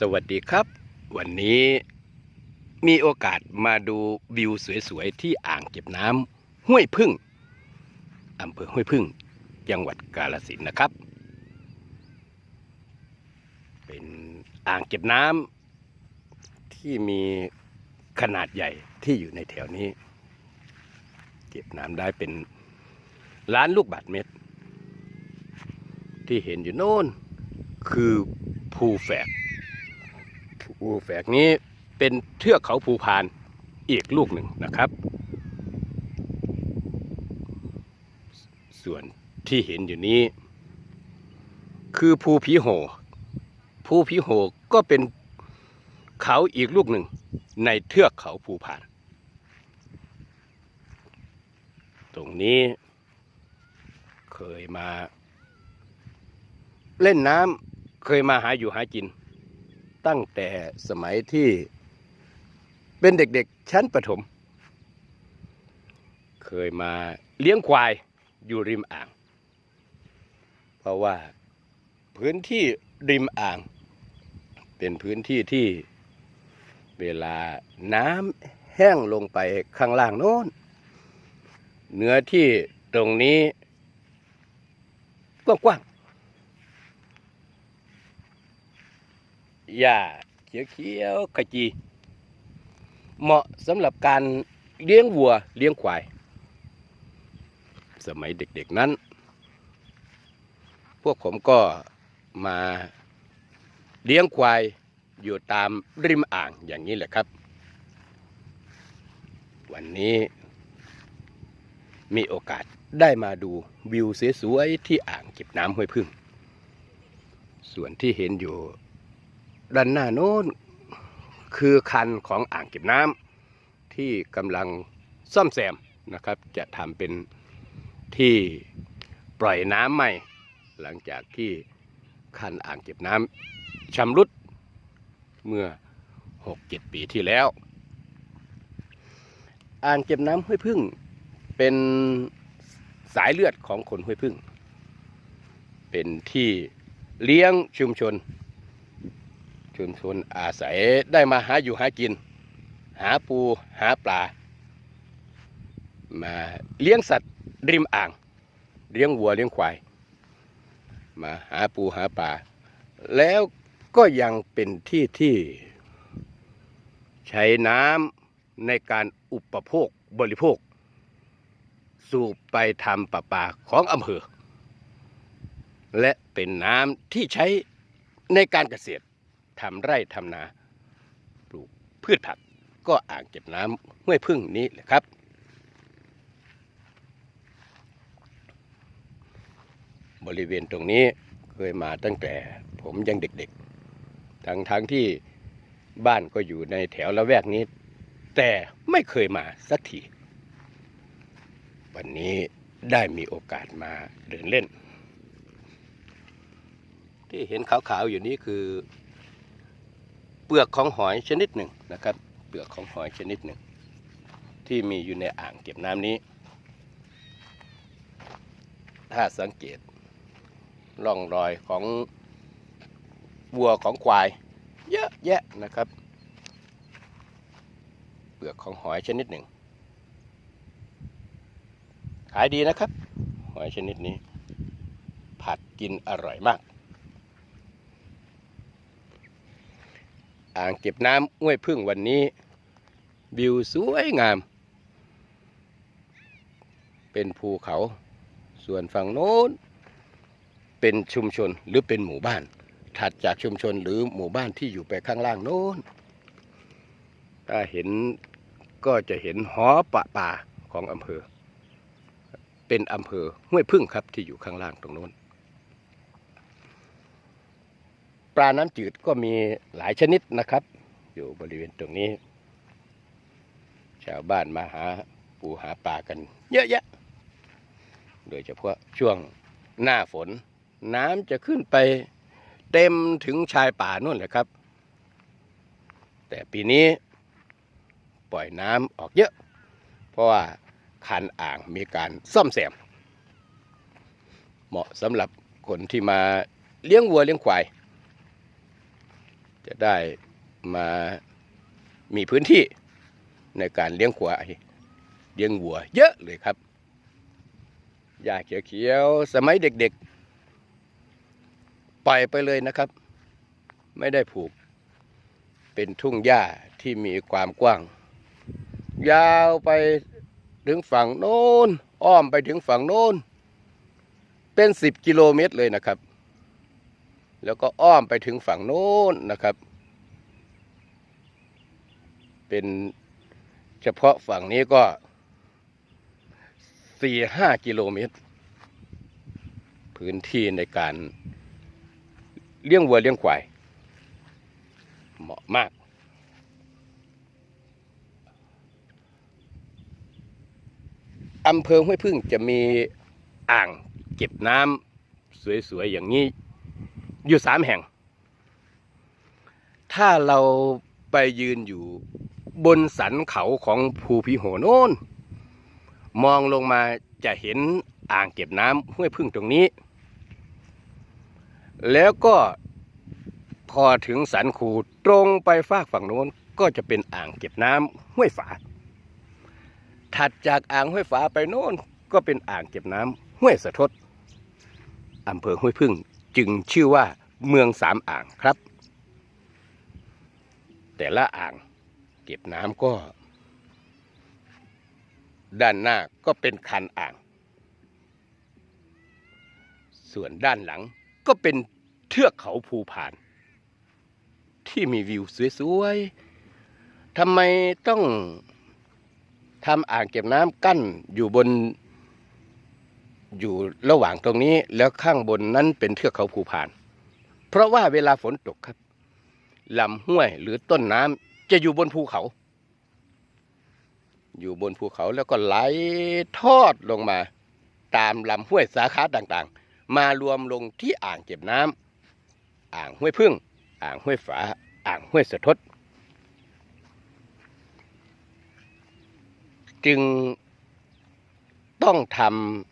สวัสดีครับ วันนี้มีโอกาสมาดูวิวสวยๆ ที่อ่างเก็บน้ำห้วยพึ่งอำเภอห้วยพึ่ง จังหวัดกาฬสินนะครับ เป็นอ่างเก็บน้ำที่มีขนาดใหญ่ที่อยู่ในแถวนี้ เก็บน้ำได้เป็นล้านลูกบาทเมตร ที่เห็นอยู่โน่นคือภูแฝก ภูแฝกนี้เป็นเทือกเขาภูพานอีกลูกหนึ่งนะครับ ส่วนที่เห็นอยู่นี้ คือภูผีโหภูผีโหก็เป็นเขาอีกลูกหนึ่ง ในเทือกเขาภูพาน ตรงนี้เคยมาเล่นน้ำเคยมาหาอยู่หากิน ตั้งแต่สมัยที่เป็นเด็กๆชั้นประถม เคยมาเลี้ยงควายอยู่ริมอ่าง เพราะว่าพื้นที่ริมอ่าง เป็นพื้นที่ที่เวลาน้ำแห้งลงไปข้างล่างโน้น เนื้อที่ตรงนี้กว้าง หญ้าเขียวๆขจี เหมาะสำหรับการเลี้ยงวัวเลี้ยงควาย สมัยเด็กๆนั้น พวกผมก็มาเลี้ยงควายอยู่ตามริมอ่างอย่างนี้แหละครับ วันนี้มีโอกาสได้มาดูวิวสวยๆที่อ่างเก็บน้ำห้วยพึ่ง ส่วนที่เห็นอยู่ ด้านหน้าโน้นคือคันของอ่างเก็บน้ำที่กำลังซ่อมแซมนะครับ จะทำเป็นที่ปล่อยน้ำใหม่ หลังจากที่คันอ่างเก็บน้ำชำรุดเมื่อ 6-7 ปีที่แล้ว อ่างเก็บน้ำห้วยพึ่งเป็นสายเลือดของคนห้วยพึ่ง เป็นที่เลี้ยงชุมชน ชุมชนอาศัยได้มาหาอยู่หากิน หาปูหาปลา มาเลี้ยงสัตว์ริมอ่าง เลี้ยงวัวเลี้ยงควาย มาหาปูหาปลา แล้วก็ยังเป็นที่ที่ใช้น้ำในการอุปโภคบริโภค สูบไปทำประปาของอำเภอ และเป็นน้ำที่ใช้ในการเกษตร ทำไร่ทำนา ปลูกพืชผัก ก็อ่างเก็บน้ำห้วยพึ่งนี้แหละครับ บริเวณตรงนี้เคยมาตั้งแต่ผมยังเด็กๆ ทั้งทั้งที่บ้านก็อยู่ในแถวละแวกนี้ แต่ไม่เคยมาสักที วันนี้ได้มีโอกาสมาเดินเล่น ที่เห็นขาวๆอยู่นี้คือ ลือกของหอยชนิดหนึ่งนะครับ เปลือกของหอยชนิดหนึ่ง ที่มีอยู่ในอ่างเก็บน้ำนี้ ถ้าสังเกตร่องรอยของวัวของควาย เยอะแยะนะครับ เปลือกของหอยชนิดหนึ่ง ขายดีนะครับ หอยชนิดนี้ ผัดกินอร่อยมาก อ่างเก็บน้ำห้วยพึ่งวันนี้ วิวสวยงาม เป็นภูเขา ส่วนฝั่งโน้น เป็นชุมชนหรือเป็นหมู่บ้าน ถัดจากชุมชนหรือหมู่บ้านที่อยู่ไปข้างล่างโน้น ถ้าเห็นก็จะเห็นหอปะป่าของอำเภอ เป็นอำเภอห้วยพึ่งครับที่อยู่ข้างล่างตรงโน้น ปลาน้ำจืดก็มีหลายชนิดนะครับ อยู่บริเวณตรงนี้ ชาวบ้านมาหาปูหาปลากัน เยอะแยะ โดยเฉพาะช่วงหน้าฝน น้ำจะขึ้นไปเต็มถึงชายป่านู่นแหละครับ แต่ปีนี้ปล่อยน้ำออกเยอะ เพราะว่าคันอ่างมีการซ่อมแซม เหมาะสำหรับคนที่มาเลี้ยงวัวเลี้ยงควาย จะได้มามีพื้นที่ในการเลี้ยงขวายเลี้ยงวัวเยอะเลยครับหญ้าเขียวๆสมัยเด็กๆ ปล่อยไปเลยนะครับ ไม่ได้ผูก เป็นทุ่งหญ้าที่มีความกว้าง ยาวไปถึงฝั่งโน้น อ้อมไปถึงฝั่งโน้น เป็นสิบกิโลเมตรเลยนะครับ แล้วก็อ้อมไปถึงฝั่งโน้นนะครับ เป็นเฉพาะฝั่งนี้ก็สี่ห้ากิโลเมตร พื้นที่ในการเลี้ยงวัวเลี้ยงควาย เหมาะมาก อำเภอห้วยพึ่งจะมีอ่างเก็บน้ำสวยๆอย่างนี้ อยู่สามแห่ง ถ้าเราไปยืนอยู่บนสันเขาของภูพิโหโน้น มองลงมาจะเห็นอ่างเก็บน้ำห้วยพึ่งตรงนี้ แล้วก็พอถึงสันคูตรงไปฟากฝั่งโน้นก็จะเป็นอ่างเก็บน้ำห้วยฝา ถัดจากอ่างห้วยฝาไปโน้นก็เป็นอ่างเก็บน้ำห้วยสะทดอำเภอห้วยพึ่ง จึงชื่อว่าเมืองสามอ่างครับ แต่ละอ่างเก็บน้ำก็ ด้านหน้าก็เป็นคันอ่าง ส่วนด้านหลังก็เป็นเทือกเขาภูพาน ที่มีวิวสวยๆทำไมต้องทำอ่างเก็บน้ำกั้นอยู่บน อยู่ระหว่างตรงนี้แล้วข้างบนนั้นเป็นเทือกเขาภูพาน เพราะว่าเวลาฝนตกครับลำห้วยหรือต้นน้ำจะอยู่บนภูเขา อยู่บนภูเขาแล้วก็ไหลทอดลงมา ตามลำห้วยสาขาต่างๆ มารวมลงที่อ่างเก็บน้ำอ่างห้วยพึ่ง อ่างห้วยฝา อ่างห้วยสะทดจึงต้องทำ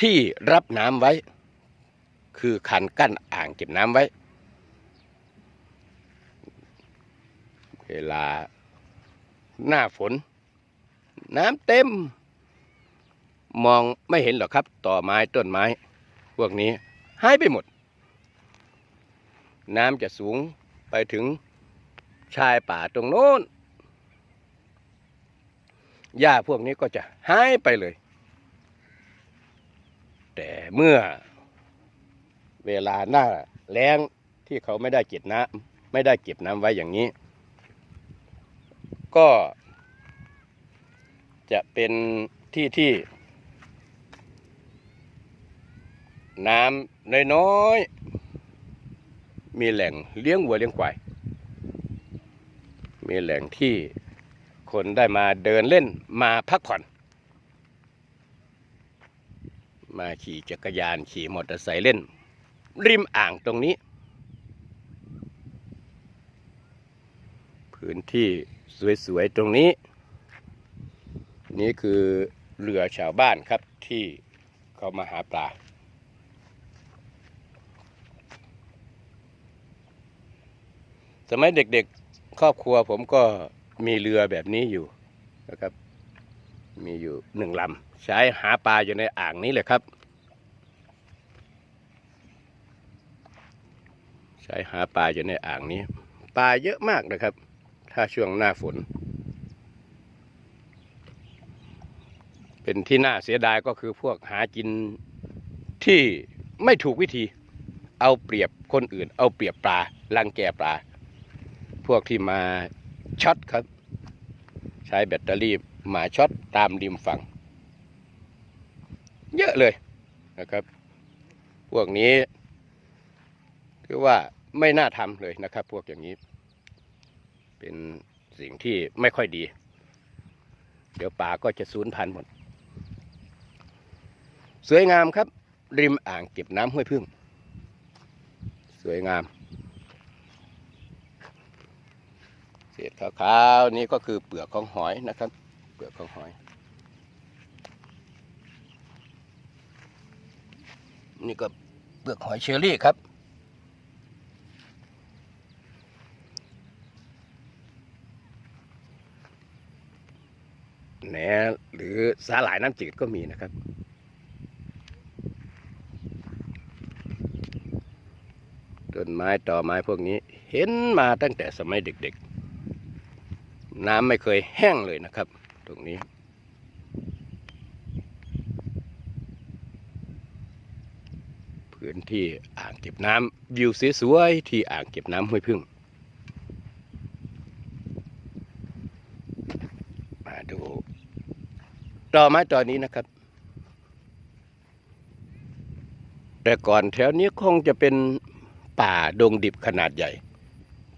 ที่รับน้ำไว้ คือคันกั้นอ่างเก็บน้ำไว้ เวลาหน้าฝน น้ำเต็ม มองไม่เห็นหรอกครับ ต่อไม้ต้นไม้ พวกนี้หายไปหมด น้ำจะสูงไปถึงชายป่าตรงโน้นหญ้าพวกนี้ก็จะหายไปเลย แต่เมื่อเวลาหน้าแล้งที่เขาไม่ได้เก็บน้ำไม่ได้เก็บน้ำไว้อย่างนี้ ก็จะเป็นที่ที่ น้ำน้อยๆมีแหล่งเลี้ยงวัวเลี้ยงควาย มีแหล่งที่คนได้มาเดินเล่นมาพักผ่อน มาขี่จักรยานขี่มอเตอร์ไซค์เล่น ริมอ่างตรงนี้ พื้นที่สวยๆตรงนี้ นี่คือเรือชาวบ้านครับที่เขามาหาปลาสมัยเด็กๆครอบครัวผมก็มีเรือแบบนี้อยู่นะครับ มีอยู่หนึ่งลำใช้หาปลาอยู่ในอ่างนี้เลยครับ ใช้หาปลาอยู่ในอ่างนี้ ปลาเยอะมากนะครับ ถ้าช่วงหน้าฝน เป็นที่น่าเสียดายก็คือพวกหากินที่ไม่ถูกวิธี เอาเปรียบคนอื่น เอาเปรียบปลาลังแกปลา พวกที่มาช็อตครับ ใช้แบตเตอรี่ หมาช็อตตามริมฝั่ง เยอะเลยนะครับ พวกนี้คือว่าไม่น่าทำเลยนะครับ พวกอย่างนี้ เป็นสิ่งที่ไม่ค่อยดี เดี๋ยวป่าก็จะสูญพันธุ์หมด สวยงามครับ ริมอ่างเก็บน้ำห้วยพึ่ง สวยงามเศษขาวๆนี่ก็คือเปลือกของหอยนะครับ เปลือกของหอย นี่ก็เปลือกหอยเชอรี่ครับแหนหรือสาหร่ายน้ำจืดก็มีนะครับต้นไม้ต่อไม้พวกนี้เห็นมาตั้งแต่สมัยเด็กๆ น้ำไม่เคยแห้งเลยนะครับ ตรงนี้ พื้นที่อ่างเก็บน้ำวิวสวยๆที่อ่างเก็บน้ำห้วยพึ่งมาดูต่อไม้ต่อนี้นะครับ แต่ก่อนแถวนี้คงจะเป็นป่าดงดิบขนาดใหญ่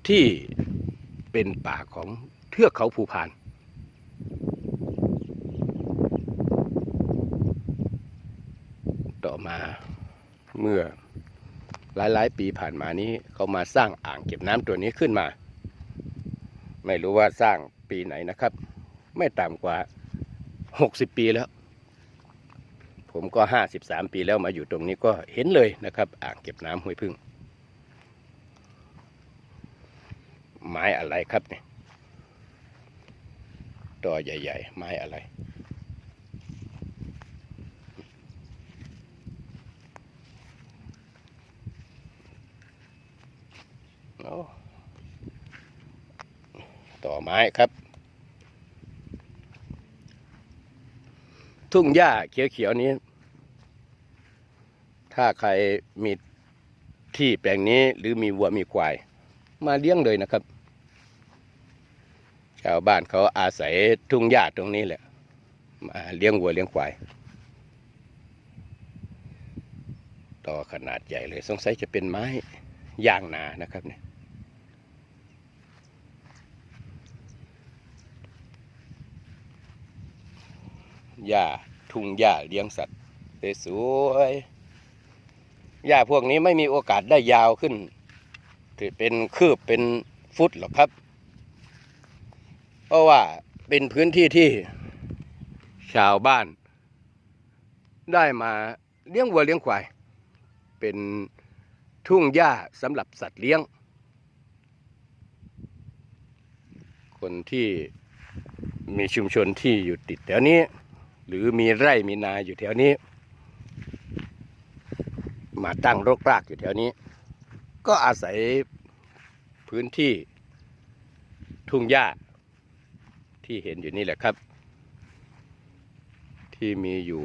ที่เป็นป่าของเทือกเขาภูพาน ต่อมา เมื่อหลายๆ ปีผ่านมานี้เขามาสร้างอ่างเก็บน้ำตัวนี้ขึ้นมา ไม่รู้ว่าสร้างปีไหนนะครับ ไม่ต่ำกว่า 60 ปีแล้ว ผมก็ 53 ปีแล้วมาอยู่ตรงนี้ก็เห็นเลยนะครับ อ่างเก็บน้ำห้วยพึ่ง ไม้อะไรครับเนี่ยต่อใหญ่ ๆ ไม้อะไร ต่อไม้ครับ ทุ่งหญ้าเขียวๆนี้ ถ้าใครมีที่แปลงนี้หรือมีวัวมีควาย มาเลี้ยงเลยนะครับ ชาวบ้านเขาอาศัยทุ่งหญ้าตรงนี้แหละ มาเลี้ยงวัวเลี้ยงควายต่อขนาดใหญ่เลย สงสัยจะเป็นไม้ยางนานะครับเนี่ย หญ้าทุ่งหญ้าเลี้ยงสัตว์สวยๆหญ้าพวกนี้ไม่มีโอกาสได้ยาวขึ้นที่เป็นคืบเป็นฟุตหรอกครับ เพราะว่าเป็นพื้นที่ที่ชาวบ้าน ได้มาเลี้ยงวัวเลี้ยงควาย เป็นทุ่งหญ้าสำหรับสัตว์เลี้ยง คนที่มีชุมชนที่อยู่ติดแถวนี้ หรือมีไร่มีนาอยู่แถวนี้ มาตั้งรกรากอยู่แถวนี้ ก็อาศัยพื้นที่ทุ่งหญ้า ที่เห็นอยู่นี่แหละครับ ที่มีอยู่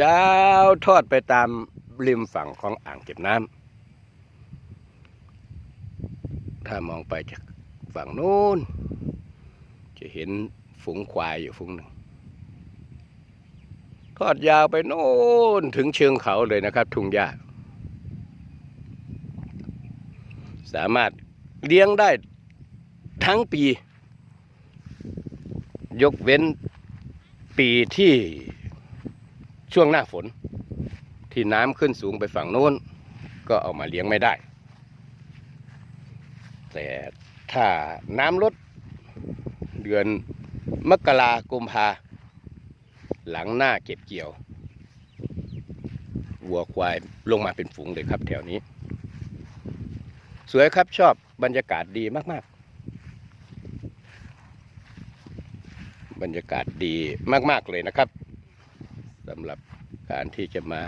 ยาวทอดไปตามริมฝั่งของอ่างเก็บน้ำถ้ามองไปจากฝั่งโน้นจะเห็น ฝูงควายอยู่ฝูงหนึ่งทอดยาวไปโน่นถึงเชิงเขาเลยนะครับ ทุ่งหญ้าสามารถเลี้ยงได้ทั้งปี ยกเว้นปีที่ช่วงหน้าฝน ที่น้ำขึ้นสูงไปฝั่งโน้น ก็เอามาเลี้ยงไม่ได้ แต่ถ้าน้ำลดเดือน มกรากุมภาหลังหน้าเก็บเกี่ยว วัวควายลงมาเป็นฝูงเลยครับแถวนี้ สวยครับชอบบรรยากาศดีมาก ๆ บรรยากาศดีมาก ๆ เลยนะครับสำหรับการที่จะมา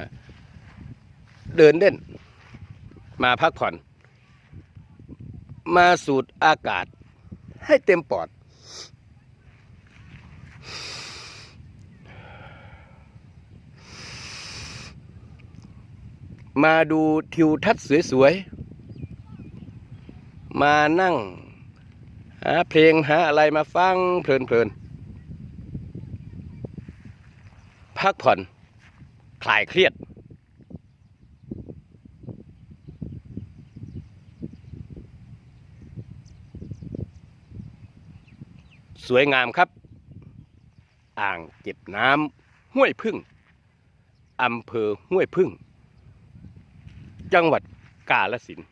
เดินเล่น มาพักผ่อน มาสูดอากาศให้เต็มปอด มาดูทิวทัศน์สวยๆ มานั่ง หาเพลงหาอะไรมาฟังเพลินๆ พักผ่อน คลายเครียด สวยงามครับ อ่างเก็บน้ำห้วยพึ่งอำเภอห้วยพึ่ง จังหวัดกาฬสินธุ์